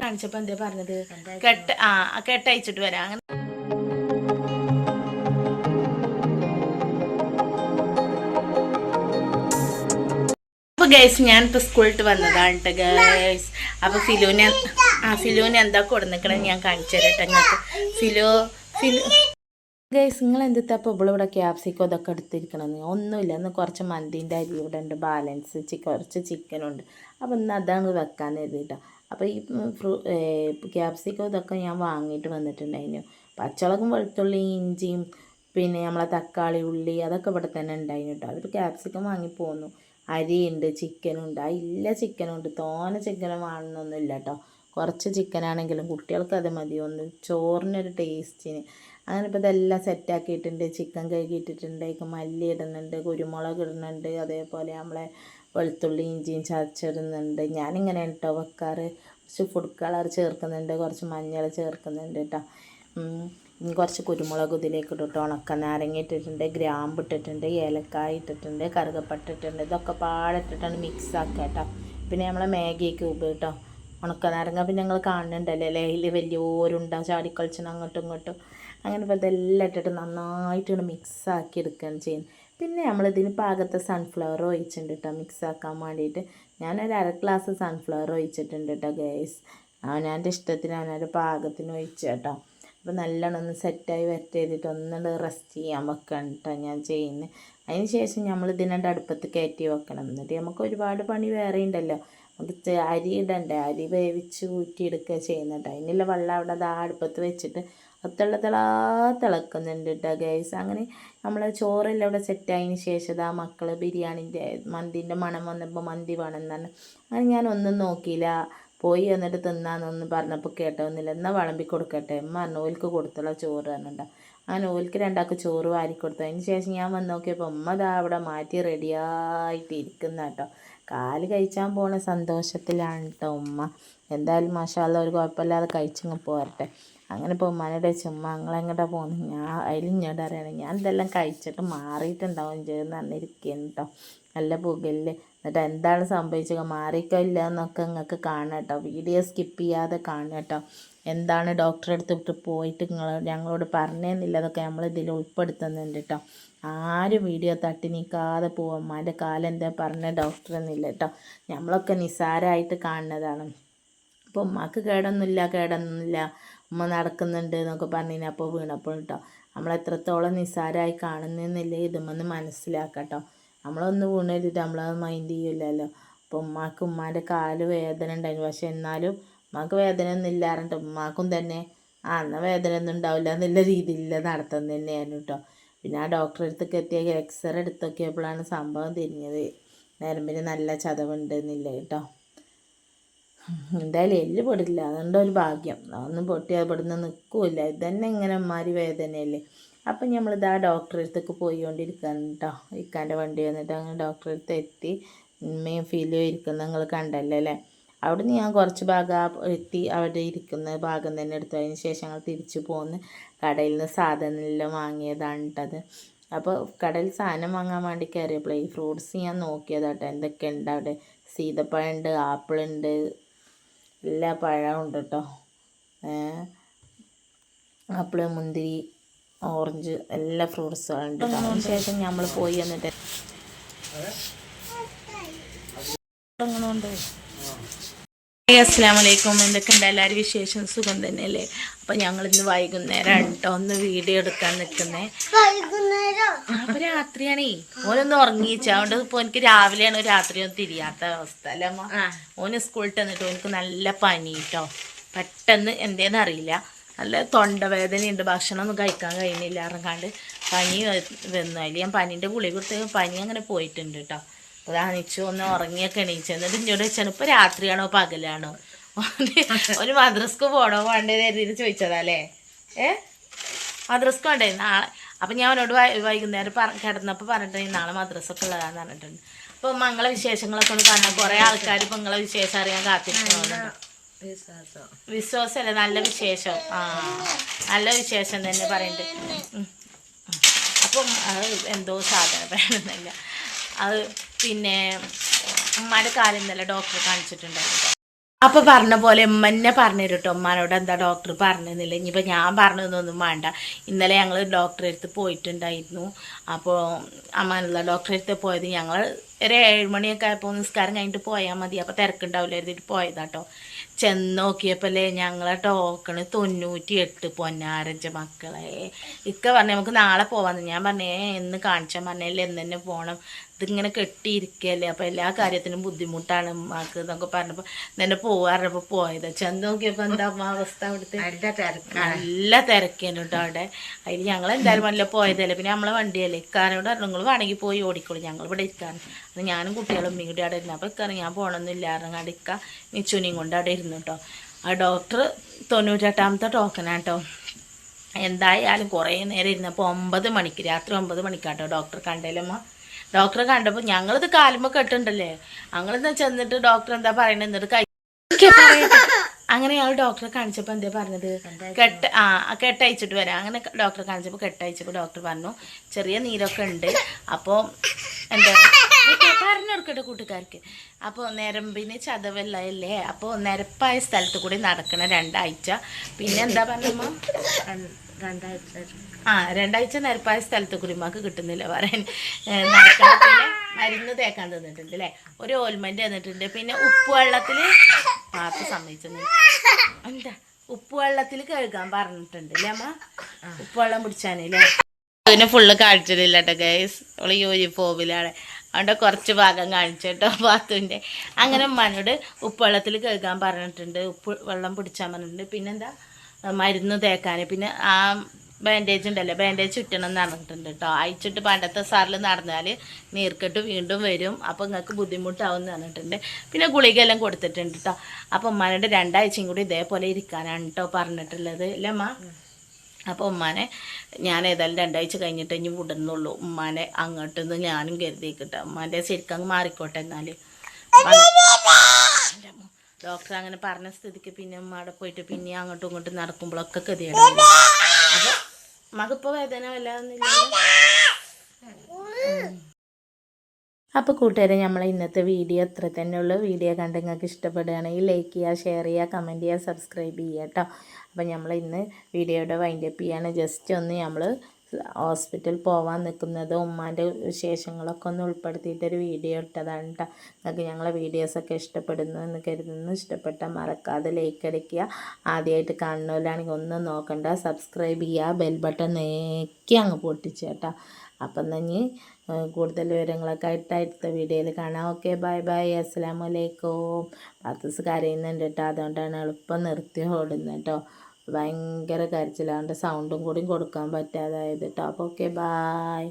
കാണിച്ചപ്പോ എന്താ പറഞ്ഞത്? കെട്ട് ആ കെട്ടയച്ചിട്ട് വരാം. അങ്ങനെ അപ്പൊ ഗൈസ് ഞാനിപ്പോ സ്കൂളിട്ട് വന്നതാണ് കേട്ടോ ഗൈസ് അപ്പൊ ഫിലുവിനെ ആ ഫിലുവിനെ എന്താ കൊടുന്നിക്കണേ ഞാൻ കാണിച്ചു തരട്ടെ ഫിലോ ഫിലു ഫിലു ഗൈസ് നിങ്ങൾ എന്തിട്ടാ അപ്പോൾ ഇവിടെ ക്യാപ്സിക്കോ ഇതൊക്കെ എടുത്തിരിക്കണമെന്ന് ഒന്നുമില്ല ഇന്ന് കുറച്ച് മന്തിന്റെ അരി ഇവിടെ ഉണ്ട് ബാലൻസ് കുറച്ച് ചിക്കനുണ്ട് അപ്പോൾ ഇന്ന് അതാണ് വെക്കാൻ എഴുതിയിട്ടോ അപ്പോൾ ഈ ഫ്രൂ ക്യാപ്സിക്കോ ഇതൊക്കെ ഞാൻ വാങ്ങിയിട്ട് വന്നിട്ടുണ്ടായിരുന്നു. പച്ചമുളകും വെളുത്തുള്ളി ഇഞ്ചിയും പിന്നെ നമ്മളെ തക്കാളി ഉള്ളി അതൊക്കെ ഇവിടെ തന്നെ ഉണ്ടായിരുന്നു കേട്ടോ. അതിപ്പോൾ ക്യാപ്സിക്കം വാങ്ങി പോന്നു. അരിയുണ്ട് ചിക്കനുണ്ട് ഇല്ല ചിക്കനുണ്ട് തോന ചിക്കൻ വേണമെന്നൊന്നുമില്ല കേട്ടോ. കുറച്ച് ചിക്കനാണെങ്കിലും കുട്ടികൾക്ക് അത് മതി. ഒന്ന് ചോറിനൊരു ടേസ്റ്റിന് അങ്ങനെ ഇപ്പോൾ ഇതെല്ലാം സെറ്റാക്കിയിട്ടുണ്ട്. ചിക്കൻ കഴുകിയിട്ടിട്ടുണ്ട്. മല്ലി ഇടുന്നുണ്ട്. കുരുമുളക് ഇടുന്നുണ്ട്. അതേപോലെ നമ്മളെ വെളുത്തുള്ളി ഇഞ്ചിയും ചതച്ചിടുന്നുണ്ട്. ഞാനിങ്ങനെ കേട്ടോ വെക്കാറ്. കുറച്ച് ഫുഡ് കളർ ചേർക്കുന്നുണ്ട്. കുറച്ച് മഞ്ഞൾ ചേർക്കുന്നുണ്ട് കേട്ടോ കുറച്ച് കുരുമുളക് ഇതിലേക്ക് ഇട്ടിട്ട് ഉണക്ക നാരങ്ങ ഇട്ടിട്ടുണ്ട്. ഗ്രാമ്പ് ഇട്ടിട്ടുണ്ട്. ഏലക്കായ ഇട്ടിട്ടുണ്ട്. കറുകപ്പട്ട ഇട്ടിട്ടുണ്ട്. ഇതൊക്കെ പാടെ ഇട്ടിട്ടാണ് മിക്സ് ആക്കുക കേട്ടോ പിന്നെ നമ്മളെ മാഗി ക്യൂബ് കേട്ടോ ഉണക്ക നാരങ്ങ പിന്നെ ഞങ്ങൾ കാണുന്നുണ്ടല്ലേ കാണുന്നുണ്ടല്ലോ ലയിൽ ചാടി ചാടിക്കളിച്ചണം അങ്ങോട്ടും ഇങ്ങോട്ടും. അങ്ങനെ ഇപ്പോൾ ഇതെല്ലാം ഇട്ടിട്ട് നന്നായിട്ട് മിക്സ് ആക്കി എടുക്കുകയാണ് ചെയ്യുന്നത്. പിന്നെ നമ്മൾ നമ്മളിതിന് പാകത്തെ സൺഫ്ലവർ ഒഴിച്ചിട്ടുണ്ട് കേട്ടോ മിക്സാക്കാൻ വേണ്ടിയിട്ട്. ഞാനൊരു അര ഗ്ലാസ് സൺഫ്ലവർ ഒഴിച്ചിട്ടുണ്ട് കേട്ടോ ഗേസ് അവനാന്റെ ഇഷ്ടത്തിന് അവനൊരു പാകത്തിന് ഒഴിച്ചു കേട്ടോ. അപ്പോൾ നല്ലോണം ഒന്ന് സെറ്റായി വരട്ട് ചെയ്തിട്ട് ഒന്നുകൂടെ റെസ്റ്റ് ചെയ്യാൻ വെക്കണം കേട്ടോ ഞാൻ ചെയ്യുന്നത്. അതിന് ശേഷം നമ്മൾ ഇതിനെ അടുപ്പത്ത് കയറ്റി വെക്കണം. എന്നിട്ട് നമുക്ക് ഒരുപാട് പണി വേറെ ഉണ്ടല്ലോ നമുക്ക് അരി ഇടണ്ടേ? അരി വേവിച്ച് ഊറ്റിയെടുക്കുക ചെയ്യുന്നുണ്ട് അതിനുള്ള വെള്ളം അവിടെ അത് അടുപ്പത്ത് വെച്ചിട്ട് തിള തിളാ തിളക്കുന്നുണ്ട് കേട്ടോ ഗൈസ് അങ്ങനെ നമ്മൾ ചോറെല്ലാം ഇവിടെ സെറ്റായതിന് ശേഷം ആ മക്കൾ ബിരിയാണിന്റെ മന്തിന്റെ മണം വന്നപ്പോൾ മന്തി വേണമെന്നാണ് അങ്ങനെ ഞാൻ ഒന്നും നോക്കിയില്ല. പോയി എന്നിട്ട് തിന്നാന്നൊന്ന് പറഞ്ഞപ്പോൾ കേട്ടൊന്നുമില്ല. എന്നാൽ വിളമ്പി കൊടുക്കട്ടെ? എമ്മ ഓൽക്ക് കൊടുത്തുള്ള ചോറ് പറഞ്ഞിട്ടുണ്ടോ അങ്ങനെ ഓൽക്ക് രണ്ടാൾക്ക് ചോറ് വാരി കൊടുത്തു. അതിന് ശേഷം ഞാൻ വന്ന് നോക്കിയപ്പോൾ ഉമ്മ ദാ അവിടെ മാറ്റി റെഡിയായിട്ട് ഇരിക്കുന്ന കേട്ടോ കാൽ കഴിച്ചാൻ പോണ സന്തോഷത്തിലാണ് കേട്ടോ ഉമ്മ. എന്തായാലും മഷാല ഒരു കുഴപ്പമില്ലാതെ കഴിച്ചങ്ങ് പോരട്ടെ. അങ്ങനെ ഇപ്പോൾ ഉമ്മാനോട് ചുമ്മാ അങ്ങളെങ്ങോട്ടാ പോകുന്നത് ഞാൻ അതിൽ ഇങ്ങോട്ട് അറിയണം ഞാൻ ഇതെല്ലാം കഴിച്ചിട്ട് മാറിയിട്ടുണ്ടാവും ചെയ്യുന്ന അന്നിരിക്കുന്നു കേട്ടോ നല്ല പുകയിൽ എന്നിട്ട് എന്താണ് സംഭവിച്ചത്? മാറിക്കോ ഇല്ല എന്നൊക്കെ നിങ്ങൾക്ക് കാണാം കേട്ടോ വീഡിയോ സ്കിപ്പ് ചെയ്യാതെ കാണുക കേട്ടോ എന്താണ് ഡോക്ടറെ അടുത്ത് പോയിട്ട് നിങ്ങൾ ഞങ്ങളോട് പറഞ്ഞേന്നില്ല. അതൊക്കെ നമ്മൾ ഇതിൽ ഉൾപ്പെടുത്തുന്നുണ്ട് കേട്ടോ ആരും വീഡിയോ തട്ടി നീക്കാതെ പോവും. അമ്മാന്റെ കാലം എന്താ പറഞ്ഞ ഡോക്ടറെന്നില്ല കേട്ടോ നമ്മളൊക്കെ നിസാരമായിട്ട് കാണുന്നതാണ്. അപ്പോൾ ഉമ്മാക്ക് കേടൊന്നുമില്ല കേടൊന്നുമില്ല. ഉമ്മ നടക്കുന്നുണ്ട് എന്നൊക്കെ പറഞ്ഞു അപ്പോൾ വീണപ്പോൾ കേട്ടോ നമ്മൾ എത്രത്തോളം നിസ്സാരമായി കാണുന്നില്ല ഇതുമെന്ന് മനസ്സിലാക്കാം കേട്ടോ നമ്മളൊന്ന് വീണെഴുതിട്ട് നമ്മളത് മൈൻഡ് ചെയ്യില്ലല്ലോ. അപ്പോൾ ഉമ്മാക്ക് ഉമ്മാന്റെ കാൽ വേദന ഉണ്ടായിരുന്നു. പക്ഷെ എന്നാലും ഉമ്മാക്ക് വേദന ഒന്നും ഇല്ലാറുണ്ട് ഉമ്മാക്കും തന്നെ എന്നാൽ വേദന ഒന്നും ഉണ്ടാവില്ല എന്നുള്ള രീതിയിൽ നടത്തുന്നത് തന്നെയായിരുന്നു കേട്ടോ പിന്നെ ആ ഡോക്ടറെ അടുത്തൊക്കെ എത്തിയ എക്സ്റേ എടുത്ത് നോക്കിയപ്പോഴാണ് സംഭവം തിരിഞ്ഞത്. നരമ്പിന് നല്ല ചതവുണ്ട് എന്നില്ല കേട്ടോ എന്തായാലും എല്ല് പൊടില്ല. അതുകൊണ്ട് ഒരു ഭാഗ്യം. അതൊന്നും പൊട്ടിയാൽ പെടുന്ന നിൽക്കില്ല. ഇതന്നെ ഇങ്ങനെ മാറി വേദനയല്ലേ. അപ്പം നമ്മളിത് ആ ഡോക്ടറെ അടുത്തേക്ക് പോയിക്കൊണ്ടിരിക്കുകയാണ് കേട്ടോ ഇക്കാന്റെ വണ്ടി വന്നിട്ട് അങ്ങനെ ഡോക്ടറെ അടുത്ത് എത്തി. ഉമ്മയും ഫീലും ഇരിക്കുന്ന നിങ്ങൾ കണ്ടല്ലേ അല്ലേ? അവിടെ നിന്ന് ഞാൻ കുറച്ച് ഭാഗം എത്തി അവിടെ ഇരിക്കുന്ന ഭാഗം തന്നെ എടുത്തു. അതിന് ശേഷം ഞങ്ങൾ തിരിച്ചു പോന്ന് കടയിൽ നിന്ന് സാധനമെല്ലാം വാങ്ങിയതാണ് കേട്ടത് അപ്പോൾ കടയിൽ സാധനം വാങ്ങാൻ വേണ്ടി കയറിയപ്പോൾ ഈ ഫ്രൂട്ട്സ് ഞാൻ നോക്കിയതാട്ടോ. എന്തൊക്കെ ഉണ്ട് അവിടെ? സീതപ്പഴമുണ്ട് ആപ്പിളുണ്ട് ആപ്പിൾ ഉണ്ട് എല്ലാ പഴവും ഉണ്ട് കേട്ടോ ആപ്പിൾ മുന്തിരി ഓറഞ്ച് എല്ലാ ഫ്രൂട്ട്സും ഉണ്ട് അതിന് ശേഷം നമ്മൾ പോയി എന്നിട്ട് അസ്സാം വലൈക്കും എന്തൊക്കെയുണ്ട്? എല്ലാവരും വിശേഷം? സുഖം തന്നെയല്ലേ? അപ്പം ഞങ്ങൾ ഇന്ന് വൈകുന്നേരം കേട്ടോ ഒന്ന് വീഡിയോ എടുക്കാൻ നിൽക്കുന്നേ. അപ്പൊ രാത്രിയാണേ. ഓനൊന്ന് ഉറങ്ങിച്ച അതുകൊണ്ട് ഇപ്പൊ എനിക്ക് രാവിലെയാണ് രാത്രിയൊന്നും തിരിയാത്ത അവസ്ഥ അല്ല അമ്മ? ഓന് സ്കൂളിൽ തന്നിട്ട് ഓനക്ക് നല്ല പനി കേട്ടോ പെട്ടെന്ന് എന്തേന്ന് അറിയില്ല. നല്ല തൊണ്ടവേദനയുണ്ട്. ഭക്ഷണമൊന്നും കഴിക്കാൻ കഴിയുന്നില്ല ഇറങ്ങാണ്ട് പനി വന്നു. അതിൽ ഞാൻ പനീന്റെ ഗുളിക കൊടുത്ത് പനി അങ്ങനെ പോയിട്ടുണ്ട് കേട്ടോ അപ്പോൾ അണിച്ചു ഒന്ന് ഉറങ്ങിയൊക്കെ എണീച്ചു. എന്നിട്ട് ഇഞ്ഞോട് വെച്ചാൽ ഇപ്പൊ രാത്രിയാണോ? പകലാണോ? ഒരു മദ്രസ്ക്ക് പോണോ വേണ്ടേ രീതിയിൽ ചോദിച്ചതല്ലേ? ഏ? മദ്രസ്ക്ക് വേണ്ടേ നാളെ. അപ്പം ഞാൻ അവനോട് വൈകുന്നേരം പറ കിടന്നപ്പോൾ പറഞ്ഞിട്ട് നാളെ മദ്രസൊക്കെ ഉള്ളതാന്ന് പറഞ്ഞിട്ടുണ്ട്. അപ്പോൾ മംഗള വിശേഷങ്ങളൊക്കെ ഒന്ന് കാണാൻ കുറേ ആൾക്കാർ ഇപ്പൊ നിങ്ങളെ വിശേഷം അറിയാൻ കാത്തിരിക്കണമെന്നുണ്ട് വിശ്വാസമല്ല നല്ല വിശേഷം. ആ നല്ല വിശേഷം തന്നെ പറയുന്നുണ്ട് അപ്പം അത് എന്തോ സാധനം പറയണമെന്നില്ല അത് പിന്നെ ഉമ്മയുടെ കാലം ഇന്നലെ ഡോക്ടറെ കാണിച്ചിട്ടുണ്ടായിരുന്നു. അപ്പൊ പറഞ്ഞ പോലെ ഉമ്മന്നെ പറഞ്ഞു തരും കേട്ടോ ഉമ്മാനോട് എന്താ ഡോക്ടർ പറഞ്ഞെന്നില്ല. ഇനിയിപ്പോൾ ഞാൻ പറഞ്ഞതൊന്നും വേണ്ട. ഇന്നലെ ഞങ്ങൾ ഡോക്ടറെ അടുത്ത് പോയിട്ടുണ്ടായിരുന്നു. അപ്പോൾ അമ്മാനുള്ള ഡോക്ടറെ അടുത്ത് പോയത് ഞങ്ങൾ ഒരു ഏഴുമണിയൊക്കെ ആയപ്പോൾ നിസ്കാരം കഴിഞ്ഞിട്ട് പോയാൽ മതി. അപ്പോൾ തിരക്കുണ്ടാവില്ല എഴുതിയിട്ട് പോയതാട്ടോ. ചെന്ന് നോക്കിയപ്പോഴേ ഞങ്ങളെ ടോക്കണ് തൊണ്ണൂറ്റി എട്ട് പൊന്നാരഞ്ച മക്കളെ. ഇക്ക പറഞ്ഞു നമുക്ക് നാളെ പോവാന്ന്. ഞാൻ പറഞ്ഞേ എന്ന് കാണിച്ചാൽ പറഞ്ഞല്ലേ എന്ന് തന്നെ പോകണം ഇതിങ്ങനെ കെട്ടിയിരിക്കല്ലേ? അപ്പോൾ എല്ലാ കാര്യത്തിനും ബുദ്ധിമുട്ടാണ് ഉമ്മാക്ക് എന്നൊക്കെ പറഞ്ഞപ്പോൾ നിന്നെ പോവാറപ്പോൾ പോയത്. ചെന്ന് നോക്കിയപ്പോൾ എന്താ അമ്മ അവസ്ഥ അവിടുത്തെ? നല്ല തിരക്കാണ് നല്ല തിരക്കേനു കേട്ടോ അവിടെ. അതിൽ ഞങ്ങൾ എന്തായാലും നല്ല പോയതല്ലേ. പിന്നെ നമ്മളെ വണ്ടിയല്ലേ. ഇക്കാനോട് പറഞ്ഞു നിങ്ങൾ വേണമെങ്കിൽ പോയി ഓടിക്കോളൂ. ഞങ്ങൾ ഇവിടെ ഇരിക്കാൻ അത് ഞാനും കുട്ടികളും ഉമ്മയും കൂടി അവിടെ ഇരുന്നു. അപ്പോൾ ഇക്കാറ് ഞാൻ പോകണമെന്നില്ല ഇറങ്ങാണ്ട് ഇക്ക നിച്ചുനിയും കൊണ്ട് അവിടെ ഇരുന്നു കേട്ടോ ആ ഡോക്ടർ തൊണ്ണൂറ്റെട്ടാമത്തെ ടോക്കനാണ് കേട്ടോ എന്തായാലും കുറേ നേരം ഇരുന്നപ്പോൾ ഒമ്പത് മണിക്ക് രാത്രി ഒമ്പത് മണിക്കാട്ടോ ഡോക്ടർ കണ്ടേലമ്മ ഡോക്ടറെ കണ്ടപ്പോൾ ഞങ്ങളിത് കാലുമ്പോൾ കെട്ടുണ്ടല്ലേ. ഞങ്ങളിന്ന് ചെന്നിട്ട് ഡോക്ടർ എന്താ പറയണത് എന്നിട്ട് കൈ അങ്ങനെ ഞങ്ങൾ ഡോക്ടറെ കാണിച്ചപ്പോൾ എന്താ പറഞ്ഞത്? കെട്ട് ആ കെട്ടയച്ചിട്ട് വരാം. അങ്ങനെ ഡോക്ടറെ കാണിച്ചപ്പോൾ കെട്ടയച്ചപ്പോൾ ഡോക്ടർ പറഞ്ഞു ചെറിയ നീരൊക്കെ ഉണ്ട്. അപ്പോൾ എന്താ പറഞ്ഞു കൊടുക്കട്ടെ കൂട്ടുകാർക്ക് അപ്പോൾ നിരമ്പിന് ചതവല്ലേ അപ്പോൾ നിരപ്പായ സ്ഥലത്ത് കൂടി നടക്കണം രണ്ടാഴ്ച. പിന്നെ എന്താ പറഞ്ഞമ്മ? രണ്ടാഴ്ച. ആ രണ്ടാഴ്ച നിരപ്പായ സ്ഥലത്ത് കൂടി ഉമ്മാക്ക് കിട്ടുന്നില്ല പറയാൻ. പിന്നെ മരുന്ന് തേക്കാൻ തന്നിട്ടുണ്ട് അല്ലേ ഒരു ഓൽമെന്റ് തന്നിട്ടുണ്ട്. പിന്നെ ഉപ്പ് വെള്ളത്തിൽ പാത്ത് സമ്മതിച്ചു എന്താ? ഉപ്പ് വെള്ളത്തിൽ കഴുകാൻ പറഞ്ഞിട്ടുണ്ട് അല്ലേ അമ്മ? ഉപ്പ് വെള്ളം പിടിച്ചാനല്ലേ പിന്നെ ഫുള്ള് കാണിച്ചിട്ടില്ല കേട്ടോ ഗൈസ് അവൾ യൂണിഫോമിലാണ് അതുകൊണ്ട് കുറച്ച് ഭാഗം കാണിച്ചു കേട്ടോ ബാത്തുവിന്റെ. അങ്ങനെ ഉമ്മാനോട് ഉപ്പുവെള്ളത്തിൽ കേൾക്കാൻ പറഞ്ഞിട്ടുണ്ട്. ഉപ്പ് വെള്ളം പിടിച്ചാൽ പറഞ്ഞിട്ടുണ്ട്. പിന്നെന്താ? മരുന്ന് തേക്കാൻ. പിന്നെ ആ ബാൻഡേജ് ഉണ്ടല്ലോ ബാൻഡേജ് ചുറ്റണം എന്ന് പറഞ്ഞിട്ടുണ്ട് കേട്ടോ. അയച്ചിട്ട് പണ്ടത്തെ സാറിൽ നടന്നാൽ നീർക്കെട്ട് വീണ്ടും വരും. അപ്പോൾ നിങ്ങൾക്ക് ബുദ്ധിമുട്ടാവും എന്ന് പറഞ്ഞിട്ടുണ്ട്. പിന്നെ ഗുളികയെല്ലാം കൊടുത്തിട്ടുണ്ട് കേട്ടോ. അപ്പോൾ ഉമ്മാനോട് രണ്ടാഴ്ചയും കൂടി ഇതേപോലെ ഇരിക്കാനാണ് കേട്ടോ പറഞ്ഞിട്ടുള്ളത്. അല്ലേ അമ്മ അപ്പോൾ ഉമ്മാനെ ഞാൻ ഏതായാലും രണ്ടാഴ്ച കഴിഞ്ഞിട്ട് ഇനി വിടുന്നുള്ളൂ. ഉമ്മാനെ അങ്ങോട്ട് നിന്ന് ഞാനും കരുതിക്കിട്ട ഉമ്മാന്റെ ശരിക്കും അങ്ങ് മാറിക്കോട്ടെ എന്നാൽ ഡോക്ടർ അങ്ങനെ പറഞ്ഞ സ്ഥിതിക്ക് പിന്നെ ഉമ്മാടെ പോയിട്ട് പിന്നെ അങ്ങോട്ടും ഇങ്ങോട്ടും നടക്കുമ്പോഴൊക്കെ ഗതിയാണ് അപ്പോൾ മകിപ്പോൾ വേദന വല്ലാതൊന്നുമില്ല അപ്പോൾ കൂട്ടുകാരെ നമ്മൾ ഇന്നത്തെ വീഡിയോ അത്ര തന്നെയുള്ളൂ വീഡിയോ കണ്ട് നിങ്ങൾക്ക് ഇഷ്ടപ്പെടുകയാണെങ്കിൽ ലൈക്ക് ചെയ്യുക ഷെയർ ചെയ്യുക കമന്റ് ചെയ്യുക സബ്സ്ക്രൈബ് ചെയ്യുക കേട്ടോ അപ്പോൾ നമ്മൾ ഇന്ന് വീഡിയോയുടെ വൈൻഡപ്പ് ചെയ്യാണ്. ജസ്റ്റ് ഒന്ന് നമ്മൾ ഹോസ്പിറ്റൽ പോവാൻ നിൽക്കുന്നത് ഉമ്മാന്റെ വിശേഷങ്ങളൊക്കെ ഒന്ന് ഉൾപ്പെടുത്തിയിട്ടൊരു വീഡിയോ ഇട്ടതാണ് കേട്ടോ നിങ്ങൾക്ക് ഞങ്ങളെ വീഡിയോസൊക്കെ ഇഷ്ടപ്പെടുന്നു എന്ന് കരുതുന്നു. ഇഷ്ടപ്പെട്ടാൽ മറക്കാതെ ലൈക്ക് അടിക്കുക. ആദ്യമായിട്ട് കാണുന്നവരാണെങ്കിൽ ഒന്ന് നോക്കണ്ട. സബ്സ്ക്രൈബ് ചെയ്യുക. ബെൽ ബട്ടൺ നേക്കി അങ്ങ് പൊട്ടിച്ചേട്ടാ. അപ്പം തന്നെ കൂടുതൽ വിവരങ്ങളൊക്കെ ആയിട്ട് അടുത്ത വീഡിയോയിൽ കാണാം. ഓക്കെ ബൈ ബൈ അസ്സാം വലൈക്കും പത്തസ് കരയുന്നുണ്ട് കേട്ടോ അതുകൊണ്ടാണ് എളുപ്പം നിർത്തി ഓടുന്നത് കേട്ടോ ഭയങ്കര കരച്ചിലാണ്ട് സൗണ്ടും കൂടി കൊടുക്കാൻ പറ്റാതായത് കേട്ടോ അപ്പോൾ ഓക്കെ ബായ്